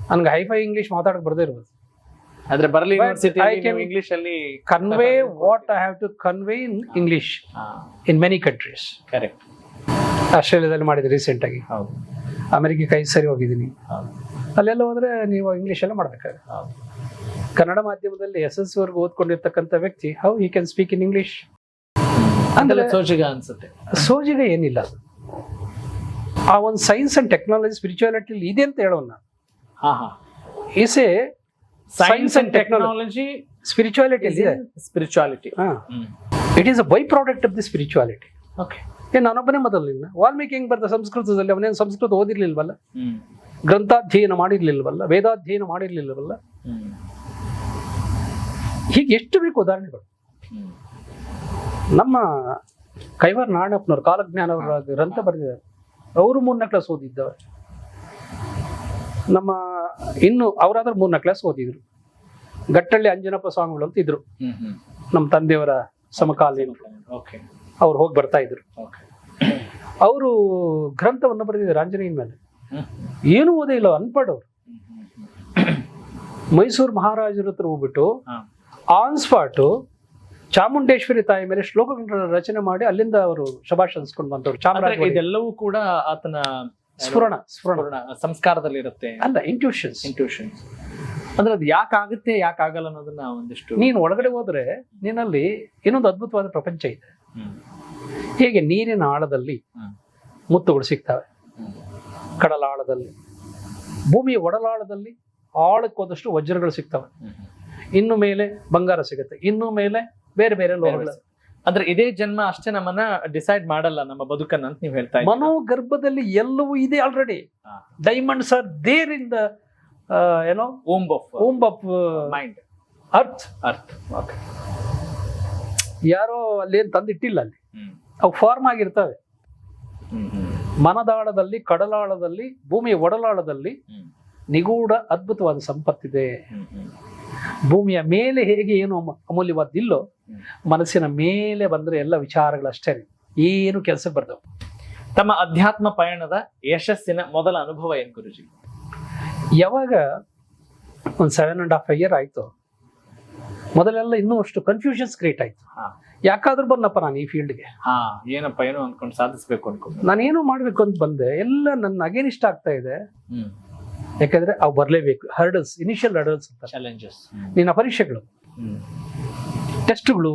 ನನ್ಗೆ ಹೈಫೈ ಇಂಗ್ಲಿಷ್ ಮಾತಾಡಕ್ ಬರ್ದಿರ್ಬೋದು. ಆದ್ರೆ ಬರಲಿ ಯೂನಿವರ್ಸಿಟಿ ಇಂಗ್ಲಿಷ್ ಅಲ್ಲಿ convey what I have to convey in English in many countries correct ಆಸ್ಟ್ರೇಲಿಯಾದಲ್ಲಿ ಮಾಡಿದೆ ರೀಸೆಂಟ್ ಆಗಿ. ಹೌದು. ಅಮೆರಿಕಕ್ಕೆ ಕೈ ಸರಿ ಹೋಗಿದ್ದೀನಿ. ಅಲ್ಲೆಲ್ಲ ಹೋದ್ರೆ ನೀವು ಇಂಗ್ಲಿಷ್ ಎಲ್ಲ ಮಾಡ್ಬೇಕಾದ್ರೆ ಕನ್ನಡ ಮಾಧ್ಯಮದಲ್ಲಿ ಎಸ್ ಎಸ್ ವರ್ಗು ಓದ್ಕೊಂಡಿರ್ತಕ್ಕಂಥ ವ್ಯಕ್ತಿ how he can speak in English ಸೋಜಿಗ ಅನ್ಸುತ್ತೆ. ಸೋಜಿಗ ಏನಿಲ್ಲ. ಅದು ಆ ಒಂದು ಸೈನ್ಸ್ ಅಂಡ್ ಟೆಕ್ನಾಲಜಿ ಸ್ಪಿರಿಚುಯಾಲಿಟಿ ಇದೆ ಅಂತ ಹೇಳೋಣ. ಹಾ ಹಾ. Is a science and technology spirituality ಇದೆ. Spirituality it is a by product of the spirituality okay ಏ ನಾನೊಬ್ಬನೇ ಮೊದಲಿಲ್ಲ ವಾಲ್ಮೀಕಿ ಹೆಂಗ್ ಬರ್ದ ಸಂಸ್ಕೃತದಲ್ಲಿ ಅವನೇನು ಸಂಸ್ಕೃತ ಓದಿರ್ಲಿಲ್ವಲ್ಲ? ಗ್ರಂಥಾಧ್ಯಯನ ಮಾಡಿರ್ಲಿಲ್ವಲ್ಲ? ವೇದಾಧ್ಯಯನ ಮಾಡಿರ್ಲಿಲ್ವಲ್ಲ? ಹೀಗೆ ಎಷ್ಟು ಬೇಕು ಉದಾಹರಣೆಗಳು. ನಮ್ಮ ಕೈವಾರ ನಾಣಪ್ಪನವ್ರು ಕಾಲಜ್ಞಾನ ಅವರ ಗ್ರಂಥ ಬರೆದಿದ್ದಾರೆ. ಅವರು ಮೂರನೇ ಕ್ಲಾಸ್ ಓದಿದ್ದವರು. ನಮ್ಮ ಇನ್ನು ಅವರಾದ್ರೆ ಮೂರನೇ ಕ್ಲಾಸ್ ಓದಿದ್ರು. ಗಟ್ಟಳ್ಳಿ ಅಂಜನಪ್ಪ ಸ್ವಾಮಿಗಳು ಅಂತ ಇದ್ರು. ನಮ್ಮ ತಂದೆಯವರ ಸಮಕಾಲೀನ. ಓಕೆ ಅವ್ರು ಹೋಗಿ ಬರ್ತಾ ಇದ್ರು. ಅವರು ಗ್ರಂಥವನ್ನು ಬರೆದಿದ್ದಾರೆ ಆಂಜನೇಯನ ಮೇಲೆ. ಏನು ಓದೇ ಇಲ್ಲ ಅನ್ಪಡ್ ಅವರು. ಮೈಸೂರು ಮಹಾರಾಜರ ಹತ್ರ ಹೋಗ್ಬಿಟ್ಟು ಆನ್ ಸ್ಪಾಟು ಚಾಮುಂಡೇಶ್ವರಿ ತಾಯಿ ಮೇಲೆ ಶ್ಲೋಕಗಳನ್ನ ರಚನೆ ಮಾಡಿ ಅಲ್ಲಿಂದ ಅವರು ಶಭಾಷ್ ಅನ್ಸ್ಕೊಂಡು ಬಂದವರು ಚಾಮರಾಜ ಇದೆಲ್ಲವೂ ಕೂಡ ಆತನ ಸ್ಫುರಣ ಸ್ಫುರಣ. ಸಂಸ್ಕಾರದಲ್ಲಿ ಇರುತ್ತೆ ಅಲ್ಲ ಇಂಟ್ಯೂಷನ್ಸ್ ಇಂಟ್ಯೂಷನ್ಸ್ ಅಂದ್ರೆ ಅದು ಯಾಕಾಗುತ್ತೆ ಯಾಕೆ ಆಗಲ್ಲ ಅನ್ನೋದನ್ನ ಒಂದಿಷ್ಟು ನೀನು ಒಳಗಡೆ ಹೋದ್ರೆ ನಿನ್ನಲ್ಲಿ ಇನ್ನೊಂದು ಅದ್ಭುತವಾದ ಪ್ರಪಂಚ ಇದೆ. ಹೇಗೆ ನೀರಿನ ಆಳದಲ್ಲಿ ಮುತ್ತುಗಳು ಸಿಗ್ತವೆ. ಕಡಲಾಳದಲ್ಲಿ. ಭೂಮಿಯ ಒಡಲಾಳದಲ್ಲಿ ಆಳಕ್ಕೆ ಹೋದಷ್ಟು ವಜ್ರಗಳು ಸಿಗ್ತವೆ. ಇನ್ನು ಮೇಲೆ ಬಂಗಾರ ಸಿಗುತ್ತೆ. ಇನ್ನು ಮೇಲೆ ಬೇರೆ ಬೇರೆ ಲೋಹಗಳು ಅಂದ್ರೆ ಇದೇ ಜನ್ಮ ಅಷ್ಟೇ ನಮ್ಮನ್ನ ಡಿಸೈಡ್ ಮಾಡಲ್ಲ ನಮ್ಮ ಬದುಕನ್ನ ಅಂತ ನೀವು ಹೇಳ್ತಾ ಮನೋ ಗರ್ಭದಲ್ಲಿ ಎಲ್ಲವೂ ಇದೆ already. Diamonds are there in the ಏನೋ? Womb of womb of mind earth ಅರ್ಥ ಓಕೆ ಯಾರೋ ಅಲ್ಲೇನ್ ತಂದಿಟ್ಟಿಲ್ಲ ಅಲ್ಲಿ. ಅವು ಫಾರ್ಮ್ ಆಗಿರ್ತವೆ. ಮನದಾಳದಲ್ಲಿ ಕಡಲಾಳದಲ್ಲಿ ಭೂಮಿಯ ಒಡಲಾಳದಲ್ಲಿ ನಿಗೂಢ ಅದ್ಭುತವಾದ ಸಂಪತ್ತಿದೆ. ಭೂಮಿಯ ಮೇಲೆ ಹೇಗೆ ಏನು ಅಮ- ಅಮೂಲ್ಯವಾದಿಲ್ಲೋ ಮನಸ್ಸಿನ ಮೇಲೆ ಬಂದರೆ ಎಲ್ಲ ವಿಚಾರಗಳಷ್ಟೇ ಏನು ಕೆಲಸಕ್ಕೆ ಬರ್ತವೆ. ತಮ್ಮ ಅಧ್ಯಾತ್ಮ ಪಯಣದ ಯಶಸ್ಸಿನ ಮೊದಲ ಅನುಭವ ಏನು ಗುರುಜಿ? ಯಾವಾಗ ಒಂದು ಸೆವೆನ್ ಅಂಡ್ ಹಾಫ್ ಇಯರ್ ಆಯಿತು ಮೊದಲೆಲ್ಲ ಇನ್ನೂ ಅಷ್ಟು ಕನ್ಫ್ಯೂಷನ್ಸ್ ಕ್ರಿಯೇಟ್ ಆಯ್ತು. ಯಾಕಾದ್ರೂ ಬಂದಪ್ಪ ನಾನು ಈ ಫೀಲ್ಡ್ಗೆ ಹಾ ಏನಪ್ಪ ಏನೋ ಅನ್ಕೊಂಡು ಸಾಧಿಸ್ಬೇಕು ಅನ್ಕೊಂಡು? ಏನು ಮಾಡಬೇಕು ಅಂತ ಬಂದೆ ಎಲ್ಲ ನನ್ನ ಇಷ್ಟ ಆಗ್ತಾ ಇದೆ. ಯಾಕಂದ್ರೆ ಅವು ಬರಲೇಬೇಕು. ಹರ್ಡಲ್ಸ್ ಇನಿಷಿಯಲ್ ಹರ್ಡಲ್ಸ್ ಅಂತ ಚಾಲೆಂಜಸ್ ನಿನ್ನ ಪರೀಕ್ಷೆಗಳು. ಟೆಸ್ಟ್ಗಳು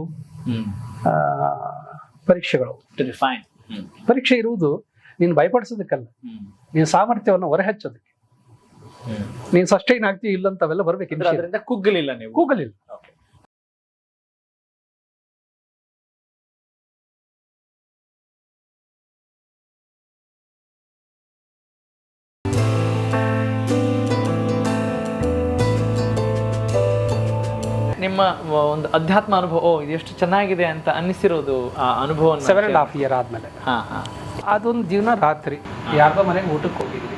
ಆ, ಪರೀಕ್ಷೆಗಳು. ಪರೀಕ್ಷೆ ಇರುವುದು ನೀನು ಭಯಪಡಿಸೋದಕ್ಕಲ್ಲ. ನೀನ್ ನೀನು ಸಾಮರ್ಥ್ಯವನ್ನು ಹೊರಹಚ್ಚೋದಕ್ಕೆ. ನೀನು ಸಸ್ಟೈನ್ ಆಗ್ತೀವಿ ಇಲ್ಲ ಅಂತವೆಲ್ಲ ಬರ್ಬೇಕು ಅದರಿಂದ ಕುಗ್ಗಲಿಲ್ಲ ನೀವು. ಗೂಗಲ್ ನಿಮ್ಮ ಒಂದು ಅಧ್ಯಾತ್ಮ ಅನುಭವ ಓ ಇದು ಎಷ್ಟು ಚೆನ್ನಾಗಿದೆ ಅಂತ ಅನ್ನಿಸಿರೋದು ಆ ಅನುಭವ ಸೆವೆನ್ ಅಂಡ್ ಹಾಫ್ ಇಯರ್ ಆದ್ಮೇಲೆ. ಹಾ ಹಾ. ಅದೊಂದು ದಿನ ರಾತ್ರಿ. ಯಾರ್ದೋ ಮನೆಗೆ ಊಟಕ್ಕೆ ಹೋಗಿದ್ವಿ.